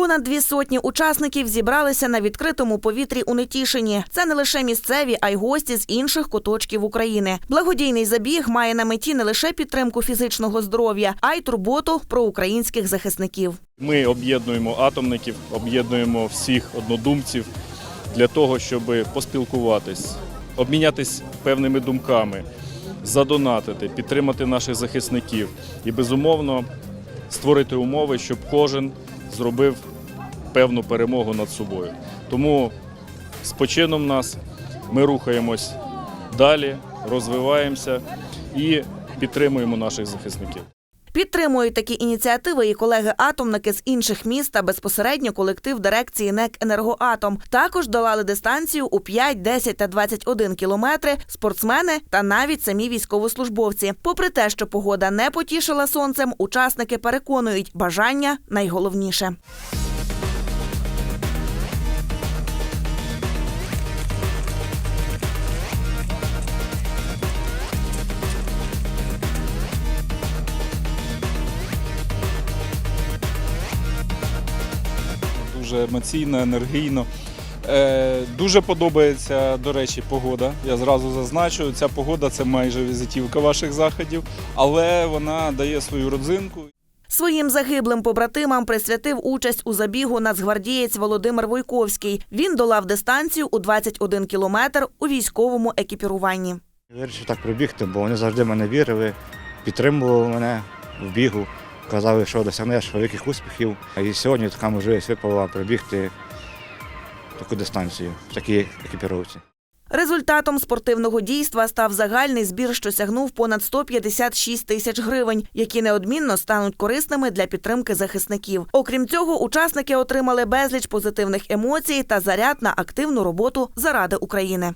Понад дві сотні учасників зібралися на відкритому повітрі у Нетішині. Це не лише місцеві, а й гості з інших куточків України. Благодійний забіг має на меті не лише підтримку фізичного здоров'я, а й турботу про українських захисників. Ми об'єднуємо атомників, об'єднуємо всіх однодумців для того, щоб поспілкуватись, обмінятись певними думками, задонатити, підтримати наших захисників і, безумовно, створити умови, щоб кожен зробив певну перемогу над собою. Тому з почином нас ми рухаємось далі, розвиваємося і підтримуємо наших захисників. Підтримують такі ініціативи і колеги-атомники з інших міст та безпосередньо колектив дирекції НЕК «Енергоатом». Також долали дистанцію у 5, 10 та 21 кілометри спортсмени та навіть самі військовослужбовці. Попри те, що погода не потішила сонцем, учасники переконують, бажання найголовніше. Дуже емоційно, енергійно. Е, дуже подобається, до речі, погода. Я зразу зазначу, ця погода це майже візитівка ваших заходів, але вона дає свою родзинку. Своїм загиблим побратимам присвятив участь у забігу нацгвардієць Володимир Войковський. Він долав дистанцію у 21 кілометр у військовому екіпіруванні. Вирішив так пробігти, бо вони завжди мене вірили, підтримували мене в бігу, казали, що досягнеш великих успіхів. І сьогодні така можливість випала пробігти таку дистанцію в такій екіпіровці. Результатом спортивного дійства став загальний збір, що сягнув понад 156 тисяч гривень, які неодмінно стануть корисними для підтримки захисників. Окрім цього, учасники отримали безліч позитивних емоцій та заряд на активну роботу заради України.